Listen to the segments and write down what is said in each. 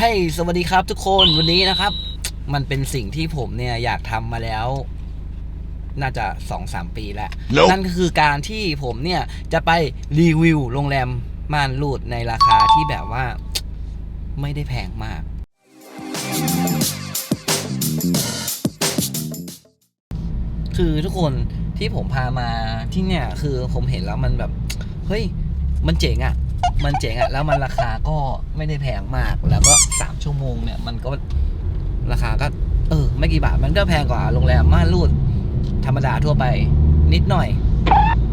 เฮ้ยสวัสดีครับทุกคนวันนี้นะครับ มันเป็นสิ่งที่ผมเนี่ยอยากทำมาแล้ว น่าจะสองสามปีแล้ว Nope นั่นก็คือการที่ผมเนี่ยจะไปรีวิวโรงแรมม่านรูดในราคาที่แบบว่า ไม่ได้แพงมาก คือทุกคนที่ผมพามาที่เนี่ย คือผมเห็นแล้วมันแบบ เฮ้ย มันเจ๋งอะ่ะ มันเจ๋งอะ่ะแล้วมันราคาก็ไม่ได้แพงมาก แล้วก็สามชั่วโมงเนี่ย มันก็ราคาก็ เออ ไม่กี่บาท มันก็แพงกว่าโรงแรมม่านรูดธรรมดาทั่วไปนิดหน่อย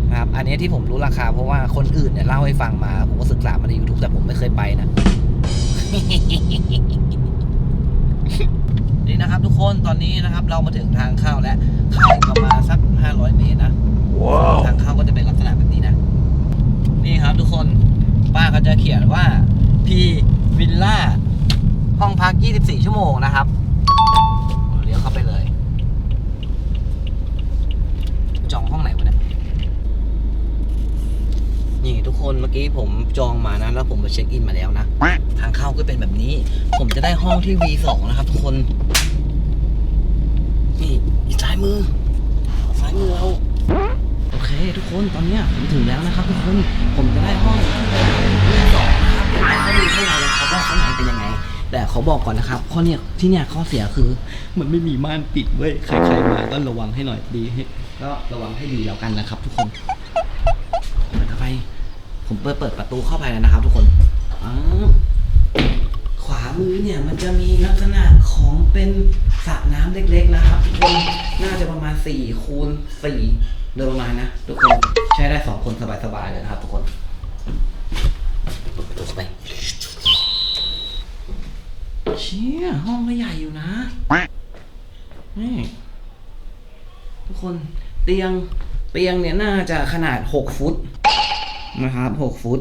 นะครับ อันนี้ที่ผมรู้ราคาเพราะว่าคนอื่นเนี่ยเล่าให้ฟังมา ผมก็ศึกษามาใน YouTube แต่ผมไม่เคยไปนะนี่นะครับ ทุกคนตอนนี้นะครับ เรามาถึงทางเข้าแล้วเข้าอีกประมาณสัก 500 เมตรนะ Wow. ทางเข้าก็จะเป็นลักษณะแบบนี้นะ นี่ครับทุกคน ป้าก็จะเขียนว่าพีวิลล่าห้องพัก 24 ชั่วโมงนะครับเลี้ยวเข้าไปเลย จองห้องไหนวะเนี่ยนี่ทุกคนเมื่อกี้ผมจองมานะ แล้วผมไปเช็คอินมาแล้วนะ ทางเข้าก็เป็นแบบนี้ ผมจะได้ห้องที่ V2 นะครับทุกคน นี่ซ้ายมือซ้ายมือเรา คทุกคนตอนเนี้ยผมถึงแล้วนะครับทุกคนผมจะได้ห้องที่สองนะครับเขาดูข้างในเลยครับว่าข้างในเป็นยังไง แต่เขาบอกก่อนนะครับข้อเนี้ยที่เนี่ยข้อเสียคือ มันไม่มีม่านปิดเว้ยใครๆมาก็ระวังให้หน่อยดีให้ก็ระวังให้ดีแล้วกันนะครับ ทุกคนเปิดเข้าไป ผมเปิดเปิดประตูเข้าไปแล้วนะครับ ทุกคนอขวามือเนี่ยมันจะมีลักษณะของเป็นสระน้ำเล็ก ๆ นะครับทุกคนน่าจะประมาณ4คูณ4 โดยประมาณนะทุกคนใช้ได้สองคนสบายๆเลยนะครับทุกคนเปิดประตูเข้าไปเชี่ยห้องก็ใหญ่อยู่นะ นี่ ทุกคนเตียงเตียงเนี่ยน่าจะขนาด6ฟุตนะครับ6ฟุต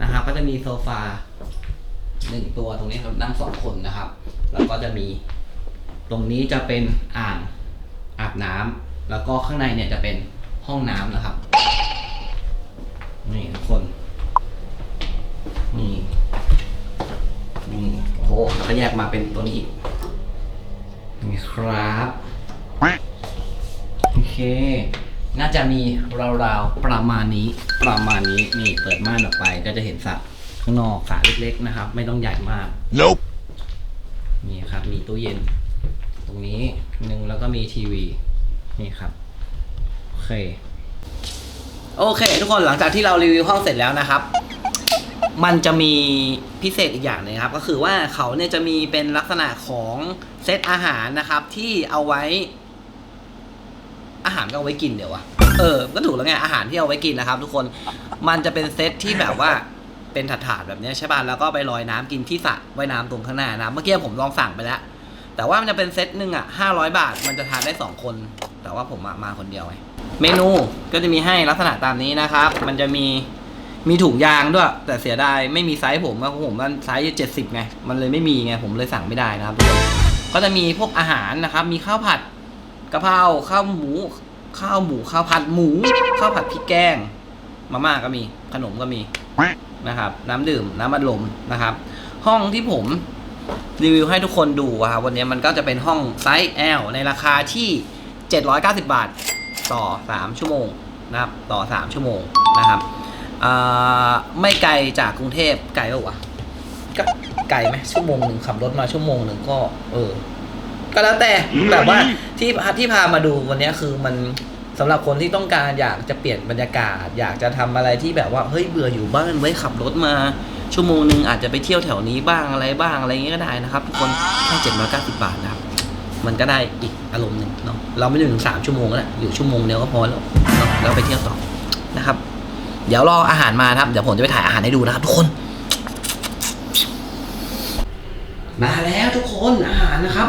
นะครับก็จะมีโซฟาหนึ่งตัวตรงนี้เรานั่งสองคนนะครับ แล้วก็จะมี ตรงนี้จะเป็นอ่างอาบน้ำ แล้วก็ข้างในเนี่ยจะเป็นห้องน้ำนะครับ นี่ทุกคน นี่นี่โอ้โหแล้วก็แยกมาเป็นตัวนี้อีก นี่ครับ โอเค น่าจะมีราวๆ ประมาณนี้ ประมาณนี้ นี่เปิดม่านออกไปก็จะเห็นสระข้างนอกสระเล็กๆนะครับ ไม่ต้องใหญ่มาก Nope. นี่ครับ มีตู้เย็น ตรงนี้หนึ่งแล้วก็มีทีวี นี่ครับ โอเค โอเค ทุกคนหลังจากที่เรารีวิวห้องเสร็จแล้วนะครับ มันจะมีพิเศษอีกอย่างหนึงครับ ก็คือว่าเขาเนี่ยจะมีเป็นลักษณะของเซตอาหารนะครับ ที่เอาไว้ อาหารก็เอาไว้กินเดี๋ยววะเออ ก็ถูกแล้วไงอาหารที่เอาไว้กินนะครับ ทุกคนมันจะเป็นเซตที่แบบว่าเป็นถาดๆแบบนี้ใช่ป่ะแล้วก็ไปลอยน้ำกินที่สระว่ายน้ำตรงข้างหน้านะเมื่อกี้ผมลองสั่งไปแล้ว แต่ว่ามันจะเป็นเซตหนึ่งอะห้าร้อยบาท มันจะทานได้สองคน แต่ว่าผมมาคนเดียวไงเมนูก็จะมีให้ลักษณะตามนี้นะครับ มันจะมีมีถุงยางด้วย แต่เสียดายไม่มีไซส์ผมอะผมมันไซส์เจ็ดสิบไง มันเลยไม่มีไงผมเลยสั่งไม่ได้นะครับทุกคนก็จะมีพวกอาหารนะครับ มีข้าวผัดกะเพราข้าวหมู ข้าวหมูข้าวผัดหมู ข้าวผัดพริกแกงมาม่าก็มีขนมก็มีนะครับ น้ำดื่มน้ำอัดลมนะครับ ห้องที่ผม รีวิวให้ทุกคนดูอะครับวันนี้มันก็จะเป็นห้องไซส์ L ในราคาที่ 790 บาท ต่อ 3 ชั่วโมงนะครับ ต่อ 3 ชั่วโมงนะครับไม่ไกลจากกรุงเทพไกลปะวะก็ไกลไหมชั่วโมงหนึ่งขับรถมาชั่วโมงหนึ่งก็ เออ ก็แล้วแต่แบบว่าที่ที่พามาดูวันนี้คือมันสำหรับคนที่ต้องการอยากจะเปลี่ยนบรรยากาศ อยากจะทำอะไรที่แบบว่าเฮ้ยเบื่ออยู่บ้านไว้ขับรถมา ชั่วโมงหนึ่งอาจจะไปเที่ยวแถวนี้บ้างอะไรบ้างอะไรเงี้ยก็ได้นะครับทุกคนแค่เจ็ดร้อยเก้าสิบบาทนะครับ มันก็ได้อีกอารมณ์หนึ่งเนาะเราไม่ถึงสามชั่วโมงแล้วแหละอยู่ชั่วโมงเดียวก็พอแล้วเนาะแล้วไปเที่ยวต่อนะครับ เดี๋ยวรออาหารมาครับเดี๋ยวผมจะไปถ่ายอาหารให้ดูนะครับ ทุกคน มาแล้วทุกคนอาหารนะครับ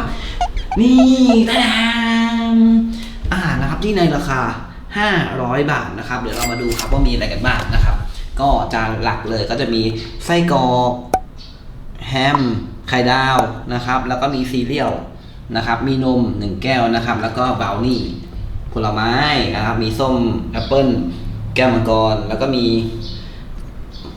นี่ตาดามอาหารนะครับที่ในราคา 500 บาทนะครับ เดี๋ยวเรามาดูครับว่ามีอะไรกันบ้างนะครับ ก็จานหลักเลยก็จะมีไส้กรอกแฮมไข่ดาวนะครับ แล้วก็มีซีเรียลนะครับ มีนม1แก้วนะครับ แล้วก็บราวนี่ผลไม้นะครับ มีส้มแอปเปิ้ลแก้วมังกร แล้วก็มี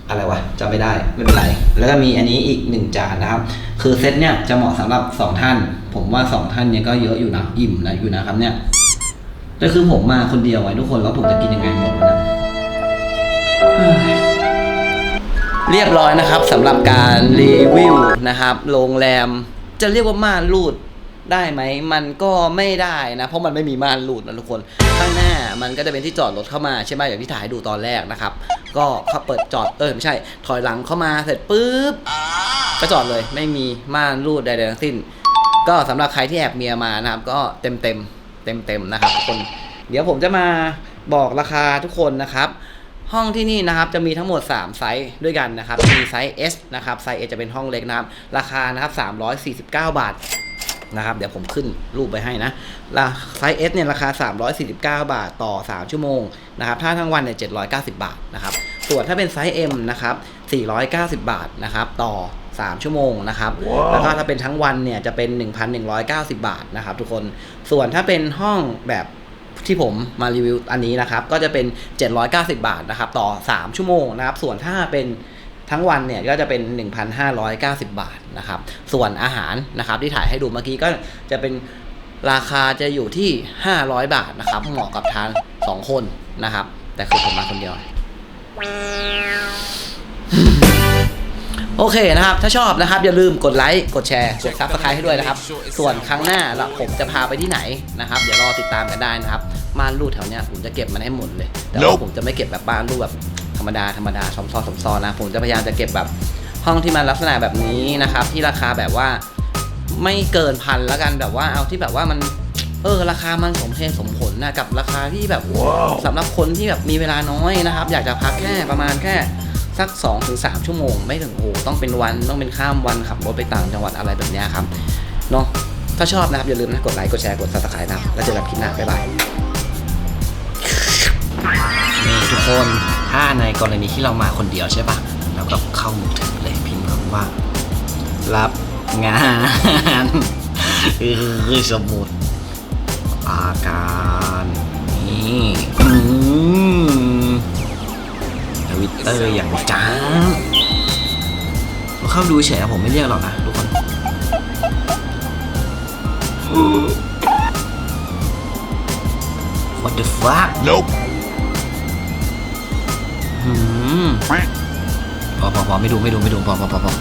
อะไรวะจำไม่ได้ไม่เป็นไร แล้วก็มีอันนี้อีกหนึ่งจานนะครับ คือเซตเนี่ยจะเหมาะสำหรับสองท่าน ผมว่าสองท่านเนี่ยก็เยอะอยู่นะอิ่มนะอยู่นะครับเนี่ยแต่คือผมมาคนเดียวไว้ทุกคนแล้วผมจะกินยังไงหมดวะนะ เรียบร้อยนะครับสำหรับการรีวิวนะครับโรงแรมจะเรียกว่าม่านรูดได้ไหมมันก็ไม่ได้นะ เพราะมันไม่มีม่านรูดนะทุกคนข้างหน้ามันก็จะเป็นที่จอดรถเข้ามาใช่ไหมอย่างที่ถ่ายดูตอนแรกนะครับ ก็เขาเปิดจอดเออไม่ใช่ ถอยหลังเข้ามาเสร็จปุ๊บก็จอดเลยไม่มีม่านรูดใดๆทั้งสิ้น ก็สำหรับใครที่แอบเมียมานะครับ ก็เต็มเต็มเต็มเต็มนะครับทุกคน เดี๋ยวผมจะมาบอกราคาทุกคนนะครับ ห้องที่นี่นะครับจะมีทั้งหมด 3 ไซส์ด้วยกันนะครับ มีไซส์ S นะครับ ไซส์ S จะเป็นห้องเล็กนะครับ ราคานะครับ 349 บาทนะครับ เดี๋ยวผมขึ้นรูปไปให้นะราไซส์ S เนี่ยราคา 349 บาทต่อ 3 ชั่วโมงนะครับ ถ้าทั้งวันเนี่ย 790 บาทนะครับ ส่วนถ้าเป็นไซส์ M นะครับ 490 บาทนะครับต่อ 3 ชั่วโมงนะครับแล้วก็ถ้าเป็นทั้งวันเนี่ยจะเป็น 1,190 บาทนะครับทุกคน ส่วนถ้าเป็นห้องแบบ ที่ผมมารีวิวอันนี้นะครับ ก็จะเป็น 790 บาทนะครับ ต่อ 3 ชั่วโมงนะครับ ส่วนถ้าเป็นทั้งวันเนี่ยก็จะเป็น 1,590 บาทนะครับ ส่วนอาหารนะครับที่ถ่ายให้ดูเมื่อกี้ก็จะเป็นราคาจะอยู่ที่ 500 บาทนะครับ เหมาะกับทาน 2 คนนะครับ แต่คือผมมาคนเดียว โอเคนะครับ ถ้าชอบนะครับ อย่าลืมกดไลค์กดแชร์กดซับสไครต์ให้ด้วยนะครับ ส่วนครั้งหน้าละผมจะพาไปที่ไหนนะครับ เดี๋ยวรอติดตามกันได้นะครับม่านรูดแถวเนี้ยผมจะเก็บมันให้หมดเลย แต่ว่า Nope ผมจะไม่เก็บแบบบ้านรูดแบบธรรมดาธรรมดาซอมซอสอมซอนะผมจะพยายามจะเก็บแบบห้องที่มันลักษณะแบบนี้นะครับ ที่ราคาแบบว่าไม่เกินพันแล้วกันแบบว่าเอาที่แบบว่ามันเออราคามันสมเหตุสมผลนะกับราคาที่แบบสำหรับคนที่แบบมีเวลาน้อยนะครับ อยากจะพักแค่ประมาณแค่ สัก2อถึงสชั่วโมง ไม่ถึงโอ้ต้องเป็นวันต้องเป็นข้ามวันขับรถไปต่างจังหวัดอะไรแบบนี้ครับเนาะถ้าชอบนะครับ อย่าลืมนะกดไลค์กดแชร์กด subscribe นะครับแล้วเจอกันคลิปหน้าบ๊ายบายนี่ทุกคนถ้าในกรณีที่เรามาคนเดียวใช่ปะเราก็เข้ามือถือเลยพิมพ์คำว่า รับงานคือสมุดอาการนี่อืม ทวิตเตอร์อย่างจ้าเข้าดูเฉยอะผมไม่เรียกหรอกนะทุกคน What the fuck Nope. อืมพอพอพอไม่ดูไม่ดูไม่ดูพอพอพอพอ